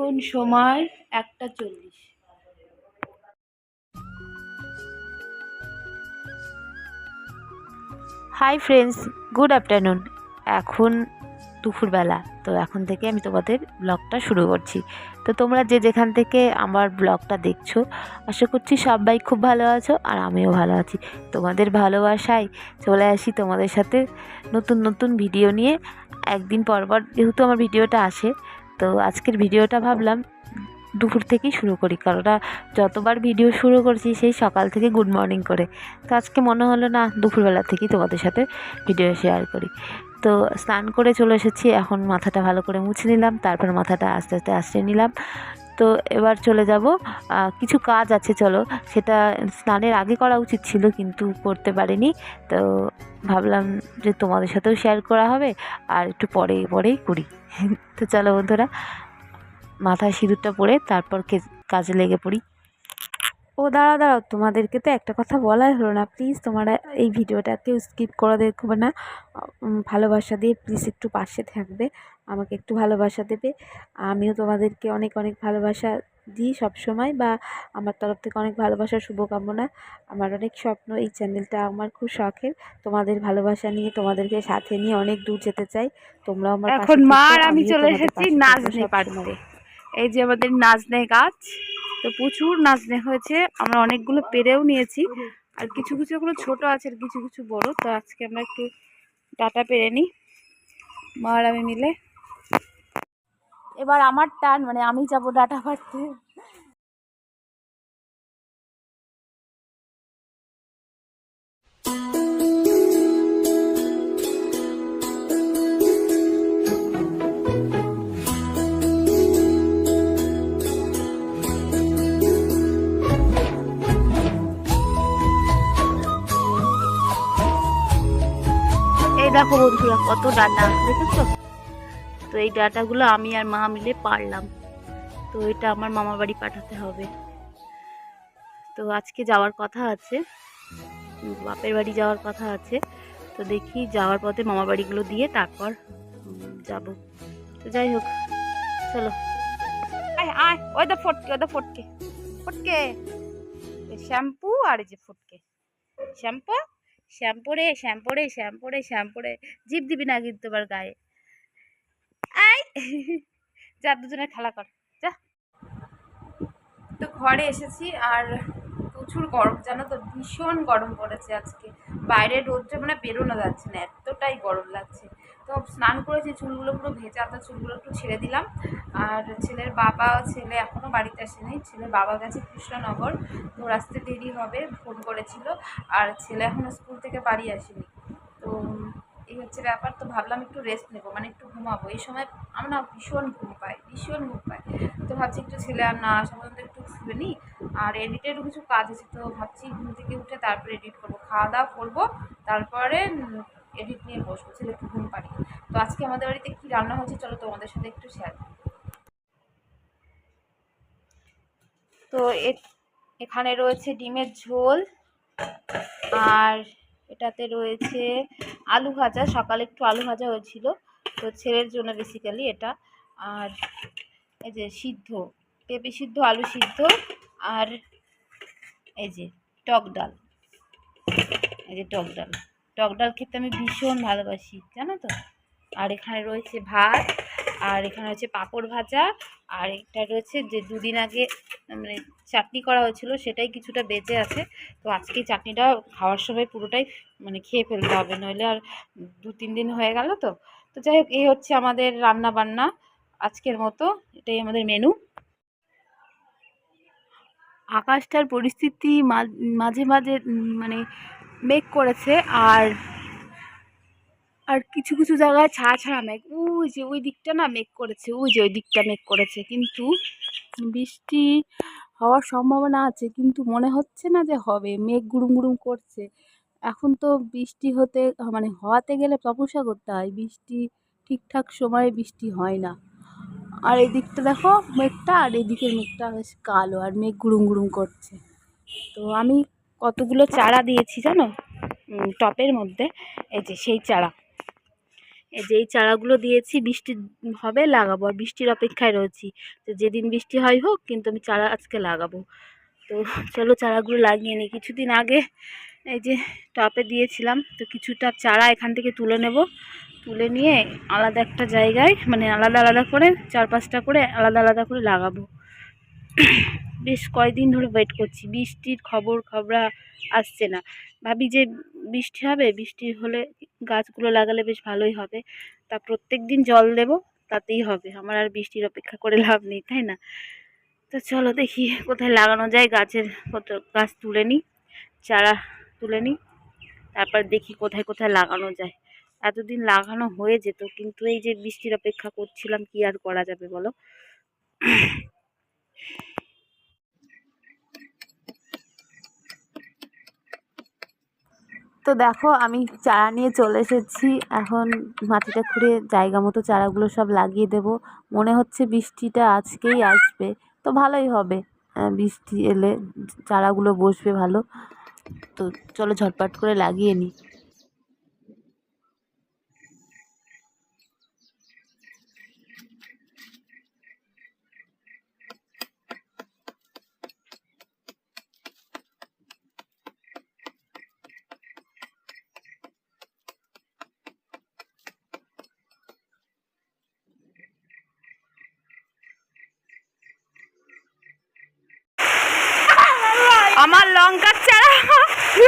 এখন সময় একটা চল্লিশ। হাই ফ্রেন্ডস গুড আফটারনুন এখন দুপুরবেলা, তো এখন থেকে আমি তোমাদের ব্লগটা শুরু করছি। তো তোমরা যে যেখান থেকে আমার ব্লগটা দেখছ, আশা করছি সবাই খুব ভালো আছো আর আমিও ভালো আছি। তোমাদের ভালোবাসায় চলে আসি তোমাদের সাথে নতুন নতুন ভিডিও নিয়ে। একদিন পর পর যেহেতু আমার ভিডিওটা আসে তো আজকের ভিডিওটা ভাবলাম দুপুর থেকেই শুরু করি কারণ যতবার ভিডিও শুরু করছি সেই সকাল থেকে গুড মর্নিং করে। তো আজকে মনে হলো না দুপুরবেলা থেকেই তোমাদের সাথে ভিডিও শেয়ার করি। তো স্নান করে চলে এসেছি, এখন মাথাটা ভালো করে মুছে নিলাম, তারপর মাথাটা আস্তে আস্তে আসতে নিলাম। তো এবার চলে যাব। কিছু কাজ আছে, চলো। সেটা স্নানের আগে করা উচিত ছিল, কিন্তু করতে পারিনি। তো ভাবলাম যে তোমাদের সাথেও শেয়ার করা হবে, আর একটু পরে, পরেই করি। তো চলো বন্ধুরা, মাথায় সিঁদুরটা পরে তারপর কাজে লেগে পড়ি। ও, দাঁড়াও দাঁড়াও, তোমাদেরকে তো একটা কথা বলাই হলো না। প্লিজ তোমরা এই ভিডিওটা কেউ স্কিপ করে দেখবে না। ভালোবাসা দিয়ে প্লিজ একটু পাশে থাকবে। আমাকে একটু ভালোবাসা দেবে। আমিও তোমাদেরকে অনেক অনেক ভালোবাসা দিই সব সময় বা আমার তরফ থেকে অনেক ভালোবাসার শুভকামনা। আমার অনেক স্বপ্ন এই চ্যানেলটা আমার খুব শখের। তোমাদের ভালোবাসা নিয়ে তোমাদেরকে সাথে নিয়ে অনেক দূর যেতে চাই। তোমরাও আমার এখন মা থেকো, আর আমি চলে এসেছি নাজনে সবসময়। এই যে আমাদের নাজনে গাছ তো প্রচুর নাজনে হয়েছে। আমরা অনেকগুলো পেরেও নিয়েছি। আর কিছু কিছু এগুলো ছোট আছে আর কিছু কিছু বড়। তো আজকে আমরা একটু ডাটা পেরে নিই। মা আর আমি মিলে এবার আমার টান মানে আমি যাব ডাটা পাড়তে এই দেখো বন্ধুরা কত ডাটা দেখেছ? তো এই ডাটাগুলো আমি আর মা মিলে পারলাম। তো এটা আমার মামার বাড়ি পাঠাতে হবে। তো আজকে যাওয়ার কথা আছে। বাপের বাড়ি যাওয়ার কথা আছে। তো দেখি যাওয়ার পথে মামার বাড়িগুলো দিয়ে তারপর যাব। তো যাই হোক, চলো। আয় আয়, ওই দা ফটকে, ওই দা ফটকে। ফটকে। শ্যাম্পু আর যে ফটকে। শ্যাম্পু শ্যাম্পু রে শ্যাম্পু রে শ্যাম্পু রে শ্যাম্পু রে। জিপ দিবি না কিন্তু তোমার গায়ে। যা দুজনে খেলা কর, যা। তো ঘরে এসেছি আর প্রচুর গরম, জানো তো, ভীষণ গরম পড়েছে আজকে। বাইরে রোদটা মানে বেরোনো যাচ্ছে না, এতটাই গরম লাগছে। তো স্নান করেছি, চুলগুলো পুরো ভেজা, তো চুলগুলো একটু ছেড়ে দিলাম। আর ছেলের বাবা, ছেলে এখনও বাড়িতে আসেনি, ছেলের বাবা গেছে কৃষ্ণনগর। তো আসতে দেরি হবে, ফোন করেছিল। আর ছেলে এখনও স্কুল থেকে বাড়ি আসেনি। হচ্ছে ব্যাপার, তো ভাবলাম একটু রেস্ট নেব মানে একটু ঘুমাবো। এই সময় আমরা না ভীষণ ঘুম পাই, ভীষণ ঘুম পাই। তো ভাবছি একটু ছেলে আর না আসা একটু শুয়ে নিই। আর এডিটেরও কিছু কাজ আছে, তো ভাবছি ঘুম থেকে উঠে তারপরে এডিট করব। খাওয়া দাওয়া করব, তারপরে এডিট নিয়ে বসবো, ছেলে একটু ঘুম পাড়ি। তো আজকে আমাদের বাড়িতে কী রান্না হয়েছে চলো তোমাদের সাথে একটু শেয়ার তো এখানে রয়েছে ডিমের ঝোল, আর এটাতে রয়েছে আলু ভাজা, সকালে একটু আলু ভাজা হয়েছিল। তো ছেলের জন্য বেসিক্যালি এটা। আর এই যে সিদ্ধ, পেঁপে সিদ্ধ, আলু সিদ্ধ, আর এই যে টক ডাল। এই যে টক ডাল। টক ডাল খেতে আমি ভীষণ ভালোবাসি, জানো তো? আর এখানে রয়েছে ভাত, আর এখানে রয়েছে পাঁপড় ভাজা, আর এটা রয়েছে যে দুদিন আগে মানে চাটনি করা হয়েছিল, সেটাই কিছুটা বেঁচে আছে। তো আজকে চাটনিটা খাওয়ার সময় পুরোটাই মানে খেয়ে ফেলতে হবে, নইলে আর দু, তিন দিন হয়ে গেল তো। তো যাই হোক, এই হচ্ছে আমাদের রান্না বান্না আজকের মতো, এটাই আমাদের মেনু আকাশটার পরিস্থিতি মাঝে মাঝে মানে মেঘ করেছে, আর আর কিছু কিছু জায়গায় ছাড়া ছাড়া মেঘ। ওই যে ওই দিকটা না মেঘ করেছে, ওই যে ওই দিকটা মেঘ করেছে। কিন্তু বৃষ্টি হওয়ার সম্ভাবনা আছে, কিন্তু মনে হচ্ছে না যে হবে। মেঘ গুড়ুম গুড়ুম করছে। এখন তো বৃষ্টি হতে মানে হওয়াতে গেলে তপস্যা করতে হয়। বৃষ্টি ঠিকঠাক সময়ে বৃষ্টি হয় না। আর এই দিকটা দেখো মেঘটা, আর এদিকের মেঘটা বেশ কালো, আর মেঘ গুড়ুম গুড়ুম করছে। তো আমি কতগুলো চারা দিয়েছি জানো? টপের মধ্যে। এই যে সেই চারা। এই যে এই চারাগুলো দিয়েছি, বৃষ্টি হবে লাগাবো আর বৃষ্টির অপেক্ষায় রয়েছি। তো যেদিন বৃষ্টি হয় হোক, কিন্তু আমি চারা আজকে লাগাবো। তো চলো চারাগুলো লাগিয়ে নিই। কিছুদিন আগে এই যে টপে দিয়েছিলাম, তো কিছুটা চারা এখান থেকে তুলে নেব। তুলে নিয়ে আলাদা একটা জায়গায় মানে আলাদা আলাদা করে, চার পাঁচটা করে আলাদা আলাদা করে লাগাবো। বেশ কয়দিন ধরে ওয়েট করছি। বৃষ্টির খবর খবরা আসছে না। ভাবি যে বৃষ্টি হবে, বৃষ্টি হলে গাছগুলো লাগালে বেশ ভালোই হবে। তা প্রত্যেক দিন জল দেব, তাতেই হবে। আমার আর বৃষ্টির অপেক্ষা করে লাভ নেই, তাই না? তো চলো দেখি কোথায় লাগানো যায় গাছের কত, গাছ তুলে নিই, চারা তুলে নিই, তারপর দেখি কোথায় কোথায় লাগানো যায়। এতদিন লাগানো হয়ে যেত, কিন্তু এই যে বৃষ্টির অপেক্ষা করছিলাম, কি আর করা যাবে বলো? তো দেখো, আমি চারা নিয়ে চলে এসেছি। এখন মাটিটা খুঁড়ে জায়গা মতো চারাগুলো সব লাগিয়ে দেব। মনে হচ্ছে বৃষ্টিটা আজকেই আসবে। তো ভালোই হবে। বৃষ্টি এলে চারাগুলো বসবে ভালো। তো চলো ঝটপট করে লাগিয়ে নিই আমার লঙ্কার চারা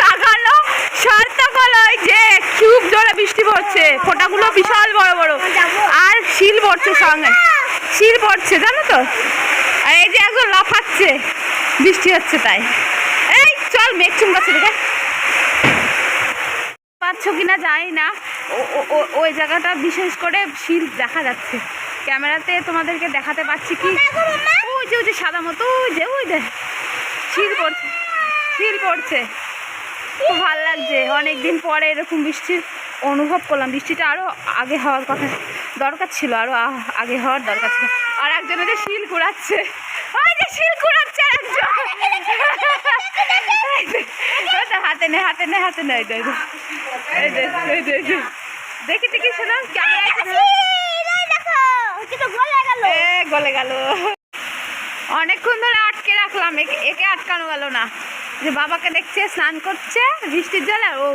লাগানো সার্থক হলো ওই যে খুব জোরে বৃষ্টি পড়ছে। ফোঁটাগুলো বিশাল বড় বড়। আর শিল পড়ছে সঙ্গে। শিল পড়ছে জানো তো? আর এই যে একজন লাফাচ্ছে। বৃষ্টি হচ্ছে তাই। এই চল মেঘ চুমকাচ্ছে দেখে। পাচ্ছ কিনা জানি না। ওই জায়গাটা বিশেষ করে শিল দেখা যাচ্ছে। ক্যামেরাতে তোমাদেরকে দেখাতে পাচ্ছি কি? ওই যে ওই যে সাদা মতো ওই যে ওই যে। শিল পড়ছে। শিল করছে খুব ভালো লাগছে। অনেক দিন পরে এরকম বৃষ্টির অনুভব করলাম। বৃষ্টিটা আরও আগে হওয়ার কথা দরকার ছিল আরও আগে হওয়ার দরকার ছিল। আর একজন যে শিল কুড়াচ্ছে। ওই যে শিল কুড়াচ্ছে একজন হাতে নে হাতে নে হাতে নে। দেখি দেখি শোনো গলে গেল। অনেকক্ষণ ধরে আটকে রাখলাম। একে- একে আটকানো গেল না। যে বাবাকে দেখছে, স্নান করছে, বৃষ্টির জল আর ও।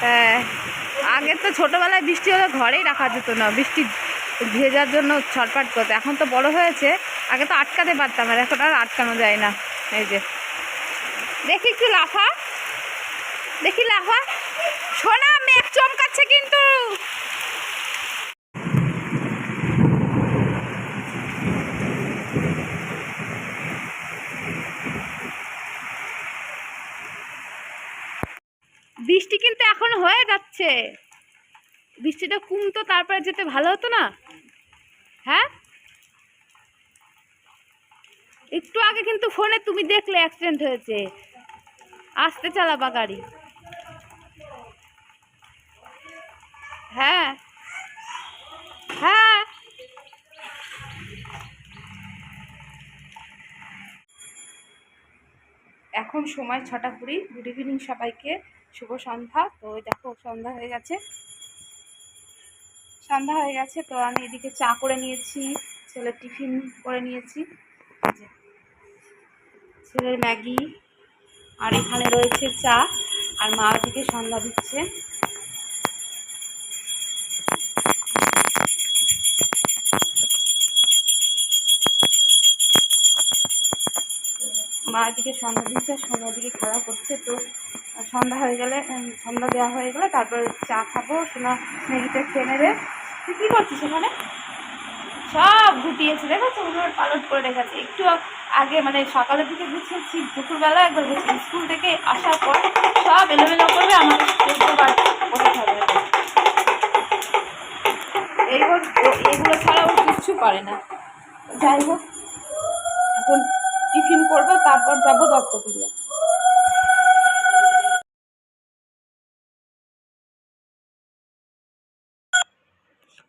হ্যাঁ। আগে তো ছোটোবেলায় বৃষ্টি হলে ঘরেই রাখা যেত না, বৃষ্টি ভেজার জন্য ছটফট করতো। এখন তো বড় হয়েছে, আগে তো আটকাতে পারতাম, আর এখন আর আটকানো যায় না। এই যে। দেখি একটু লাফা। দেখি লাফা। সোনা, মেঘ চমকাচ্ছে কিন্তু। বৃষ্টি কিন্তু এখন হয়ে যাচ্ছে। বৃষ্টিটা কমতো, তারপরে যেতে ভালো হতো না? হ্যাঁ? একটু আগে কিন্তু ফোনে তুমি দেখলে অ্যাক্সিডেন্ট হয়েছে। আসতে চালাবা গাড়ি। হ্যাঁ। হ্যাঁ। এখন সময় ছটা কুড়ি। গুড ইভিনিং সবাইকে। শুভ সন্ধ্যা। তো দেখো, সন্ধ্যা হয়ে গেছে। সন্ধ্যা হয়ে গেছে, তো আমি এদিকে চা করে নিয়েছি, ছেলের টিফিন করে নিয়েছি। ছেলের ম্যাগি, আর এখানে রয়েছে চা, আর মা ওদিকে সন্ধ্যা দিচ্ছে। মা এদিকে সন্ধ্যা দিচ্ছে সন্ধ্যা দিকে খাওয়া করছে, তো সন্ধ্যা হয়ে গেলে সন্ধ্যা দেওয়া হয়ে গেলে তারপর চা খাব, সোনা ম্যাগিটা খেয়ে নেবে। তুই কী করছিস ওখানে? সব গুটিয়েছে, দেখেছ? ওগুলো পালট করে রেখেছে। একটু আগে মানে সকালের দিকে গুছিয়েছি, দুপুরবেলা একবার গুছিয়েছি। স্কুল থেকে আসার পর সব এলোমেলো করবে আমার এইগুলো এগুলো ছাড়া ও কিচ্ছু পারে না। যাই হোক, এখন টিফিন করব, তারপর যাব দত্তপুরিয়া।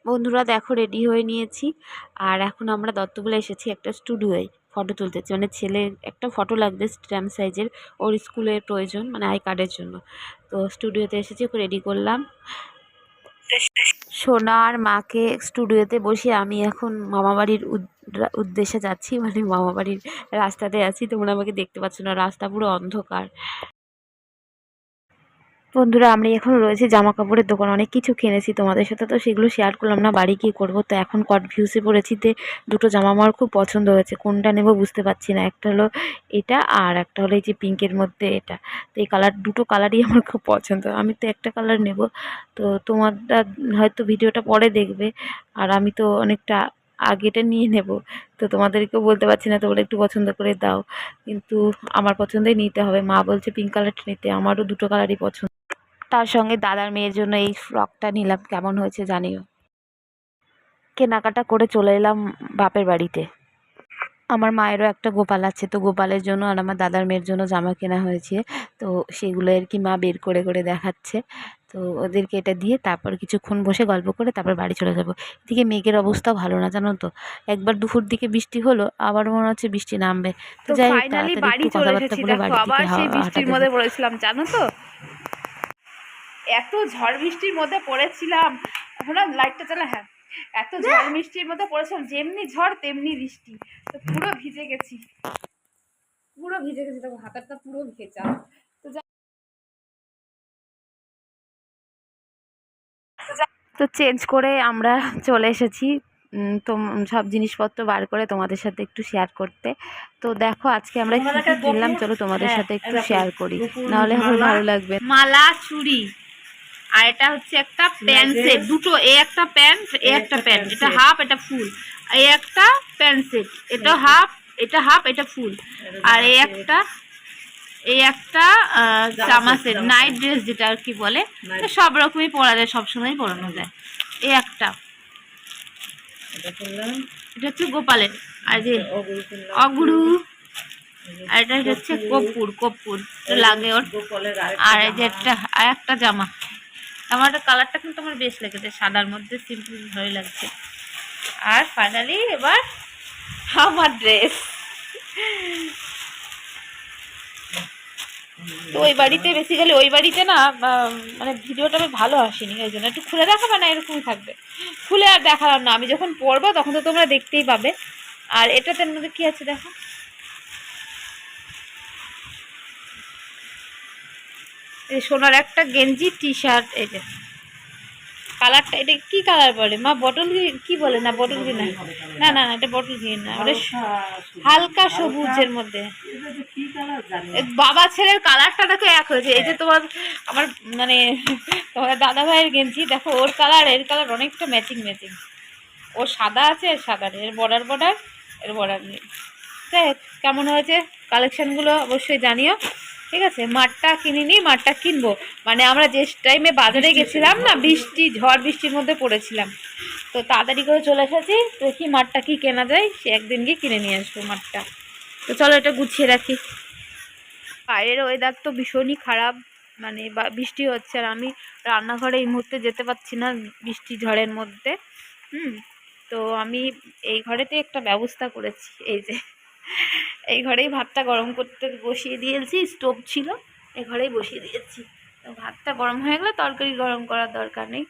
বন্ধুরা দেখো রেডি হয়ে নিয়েছি। আর এখন আমরা দত্তবেলা এসেছি একটা স্টুডিওয়ে ফটো তুলতেছি মানে ছেলে একটা ফটো লাগবে স্ট্যাম্প সাইজের ওর স্কুলের প্রয়োজন মানে আই কার্ডের জন্য। তো স্টুডিওতে এসেছি ওকে রেডি করলাম। সোনার মাকে স্টুডিওতে বসে আমি এখন মামাবাড়ির উদ- উদ্দেশ্যে যাচ্ছি। মানে মামাবাড়ির রাস্তাতে আছি, তোমরা আমাকে দেখতে পাচ্ছ না, রাস্তা পুরো অন্ধকার। বন্ধুরা, আমরা এখন রয়েছে জামা কাপড়ের দোকান। অনেক কিছু কিনেছি তোমাদের সাথে, তো সেগুলো শেয়ার করলাম না, বাড়ি গিয়ে করব? তো এখন কনফিউজে পড়েছি যে দুটো জামা আমার খুব পছন্দ হয়েছে, কোনটা নেব বুঝতে পারছি না। একটা হলো এটা আর একটা হলো এই যে পিঙ্কের মধ্যে এটা। তো এই কালার দুটো কালারই আমার খুব পছন্দ। আমি তো একটা কালার নেব। তো তোমারটা হয়তো ভিডিওটা পরে দেখবে। আর আমি তো অনেকটা আগেটা নিয়ে নেব। তো তোমাদেরকেও বলতে পারছি না, তোমরা একটু পছন্দ করে দাও। কিন্তু আমার পছন্দই নিতে হবে। মা বলছে পিঙ্ক কালারটা নিতে, আমারও দুটো কালারই পছন্দ। তার সঙ্গে দাদার মেয়ের জন্য এই ফ্রকটা নিলাম, কেমন হয়েছে জানিও। কেনাকাটা করে চলে এলাম বাপের বাড়িতে। আমার মায়েরও একটা গোপাল আছে, তো গোপালের জন্য আর আমার দাদার মেয়ের জন্য জামা কেনা হয়েছে। তো সেগুলো আর কি মা বের করে করে দেখাচ্ছে। তো ওদেরকে এটা দিয়ে তারপর কিছুক্ষণ বসে গল্প করে তারপর বাড়ি চলে যাব। এদিকে মেঘের অবস্থা ভালো না জানো তো? একবার দুপুর দিকে বৃষ্টি হলো আবার মনে হচ্ছে বৃষ্টি নামবে। তো যাই বাড়ি চলে এসেছি আবার সেই বৃষ্টির মধ্যে পড়েছিলাম জানো তো? এত ঝড় বৃষ্টির মধ্যে পড়েছিলাম। এখন লাইটটা চালা হ্যাঁ এত ঝড় বৃষ্টির মধ্যে পড়েছিলাম যেমনি ঝড় তেমনি বৃষ্টি। তো পুরো ভিজে গেছি। পুরো ভিজে গেছি দেখো হাতারটা পুরো ভেজা। তো চেঞ্জ করে আমরা চলে এসেছি। তো সব জিনিসপত্র বার করে তোমাদের সাথে একটু শেয়ার করতে। তো দেখো আজকে আমরা কি কি কিনলাম চলো তোমাদের সাথে একটু শেয়ার করি। নাহলে আমার ভালো লাগবে মালা চুড়ি আর এটা হচ্ছে একটা প্যান্ট সেট দুটো এ একটা প্যান্ট এ একটা প্যান্ট এটা হাফ এটা ফুল এ একটা প্যান্ট সেট এটা হাফ এটা হাফ এটা ফুল আর এ একটা এই একটা জামা সেট নাইট ড্রেস যেটা আর কি বলে সব রকমই পরা যায় সবসময় পরানো যায়। এই একটা। এটা হচ্ছে গোপালের। আর যে অগুরু আর এটা হচ্ছে কপুর কপুর লাগে ওর। আর এই যে একটা আর একটা জামা। জামাটার কালারটা কিন্তু আমার বেশ লেগেছে সাদার মধ্যে সিম্পল ভালোই লাগছে। আর ফাইনালি এবার আমার ড্রেস তো ওই বাড়িতে বেসিক্যালি ওই বাড়িতে না মানে ভিডিওটা আমি ভালো আসেনি ওই জন্য। একটু খুলে দেখাবে না এরকমই থাকবে? খুলে আর দেখালাম না। আমি যখন পড়ব তখন তো তোমরা দেখতেই পাবে। আর এটাতে মধ্যে কি আছে দেখো? এই সোনার একটা গেঞ্জি টি শার্ট এই যে। কালারটা এটা কি কালার বলে? মা বটল গ্রিন কি বলে? না বটল গ্রিন না। না না এটা বটল গ্রিন না। ওটা হালকা সবুজের মধ্যে। বাবা ছেলের কালারটা দেখো এক হয়েছে। এই যে তোমার আমার মানে তোমার দাদা ভাইয়ের গেঞ্জি দেখো ওর কালারের কালার অনেকটা ম্যাচিং ম্যাচিং ও সাদা আছে এর সাদা নেই। এর বর্ডার বর্ডার এর বর্ডার নেই। দেখ কেমন হয়েছে কালেকশানগুলো অবশ্যই জানিও। ঠিক আছে? মাঠটা কিনিনি মাঠটা কিনবো। মানে আমরা যে টাইমে বাজারে গেছিলাম না বৃষ্টি ঝড় বৃষ্টির মধ্যে পড়েছিলাম। তো তাড়াতাড়ি করে চলে এসেছি তো কি মাঠটা কি কেনা যায় সে একদিন গিয়ে কিনে নিয়ে আসব মাঠটা। তো চলো এটা গুছিয়ে রাখি। বাইরের ওয়েদার তো ভীষণই খারাপ মানে বা- বৃষ্টি হচ্ছে আর আমি রান্নাঘরে এই মুহূর্তে যেতে পারছি না বৃষ্টি ঝড়ের মধ্যে। হুম তো আমি এই ঘরেতে একটা ব্যবস্থা করেছি এই যে। এই ঘরেই ভাতটা গরম করতে বসিয়ে দিয়েছি স্টোভ ছিল, এই ঘরেই বসিয়ে দিয়েছি। ভাতটা গরম হয়ে গেলে তরকারি গরম করার দরকার নেই।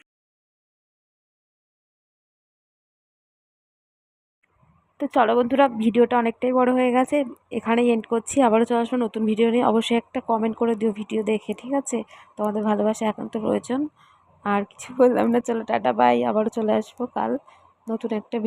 তো চলো বন্ধুরা, ভিডিওটা অনেকটাই বড় হয়ে গেছে, এখানেই এন্ড করছি। আবারও চলে আসব নতুন ভিডিও নিয়ে। অবশ্যই একটা কমেন্ট করে দিও ভিডিও দেখে, ঠিক আছে? তোমাদের ভালোবাসা একান্ত প্রয়োজন। আর কিছু বললাম না, চলো টাটা বাই আবারও চলে আসব কাল নতুন একটা ভিডিও